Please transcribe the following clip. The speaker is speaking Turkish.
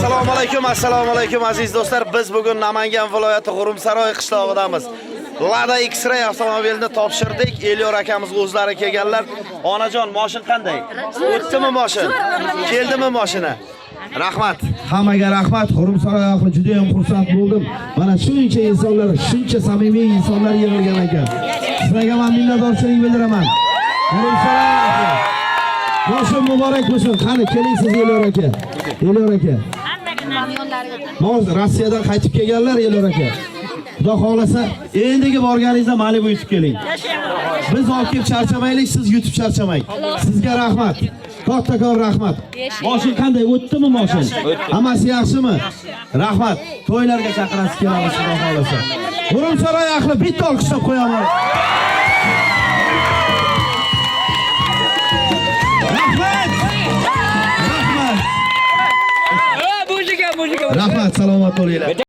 assalomu alaykum assalomu alaykum aziz do'stlar biz bugun namangan viloyati g'urumsaroy qishlog'idamiz lada x-ray avtomobilini topshirdik elyor akamiz o'zlari kelganlar onajon moshin qanday o'tdimi moshin keldimi moshina rahmat Hammaga rahmat. Xurumsaroy ahli juda ham xursand bo'ldim. Mana shuncha insonlar, shuncha samimiy insonlar yig'ilgan ekan. Sizlarga men minnatdorchilik bildiraman. Xurumsaroy ahli. Boshim muborak bo'lsin. Qani keling siz Elyor aka. Elyor aka. Moz Rossiyadan qaytib kelganlar Elyor aka. Xudo xohlasa, endigi borganingizda Malibu yutib keling. Biz olib kelib charchamaylik, siz yutib charchamang. Sizga rahmat. Kattakon rahmat. Moshin qanday o'tdimi moshin? Hammasi yaxshimi? Rahmat. To'ylarga chaqirasiz kelamiz xudo xohlasa. G'urumsaroy ahli bitta olqishlab qo'yaman. Rafa, salomat bo'linglar.